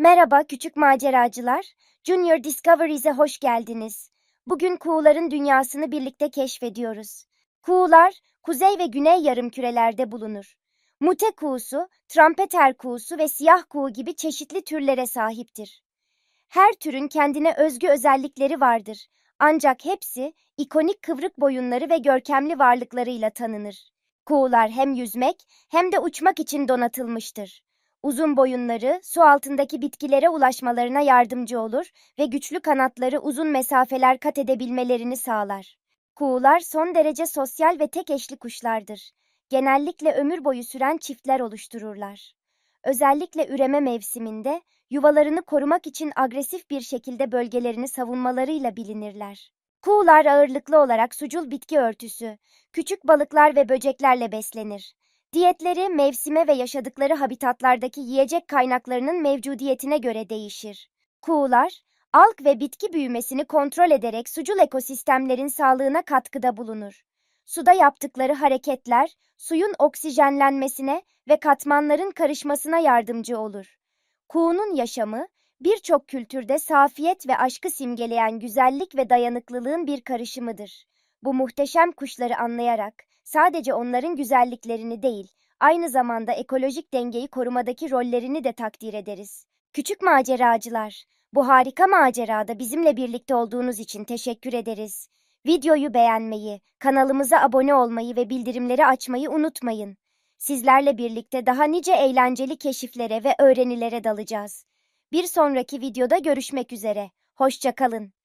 Merhaba küçük maceracılar. Junior Discoveries'e hoş geldiniz. Bugün kuğuların dünyasını birlikte keşfediyoruz. Kuğular, kuzey ve güney yarımkürelerde bulunur. Mute kuğusu, trampeter kuğusu ve siyah kuğu gibi çeşitli türlere sahiptir. Her türün kendine özgü özellikleri vardır. Ancak hepsi ikonik kıvrık boyunları ve görkemli varlıklarıyla tanınır. Kuğular hem yüzmek hem de uçmak için donatılmıştır. Uzun boyunları su altındaki bitkilere ulaşmalarına yardımcı olur ve güçlü kanatları uzun mesafeler kat edebilmelerini sağlar. Kuğular son derece sosyal ve tek eşli kuşlardır. Genellikle ömür boyu süren çiftler oluştururlar. Özellikle üreme mevsiminde yuvalarını korumak için agresif bir şekilde bölgelerini savunmalarıyla bilinirler. Kuğular ağırlıklı olarak sucul bitki örtüsü, küçük balıklar ve böceklerle beslenir. Diyetleri mevsime ve yaşadıkları habitatlardaki yiyecek kaynaklarının mevcudiyetine göre değişir. Kuğular, alg ve bitki büyümesini kontrol ederek sucul ekosistemlerin sağlığına katkıda bulunur. Suda yaptıkları hareketler, suyun oksijenlenmesine ve katmanların karışmasına yardımcı olur. Kuğunun yaşamı, birçok kültürde safiyet ve aşkı simgeleyen güzellik ve dayanıklılığın bir karışımıdır. Bu muhteşem kuşları anlayarak sadece onların güzelliklerini değil, aynı zamanda ekolojik dengeyi korumadaki rollerini de takdir ederiz. Küçük maceracılar, bu harika macerada bizimle birlikte olduğunuz için teşekkür ederiz. Videoyu beğenmeyi, kanalımıza abone olmayı ve bildirimleri açmayı unutmayın. Sizlerle birlikte daha nice eğlenceli keşiflere ve öğrenilere dalacağız. Bir sonraki videoda görüşmek üzere. Hoşça kalın.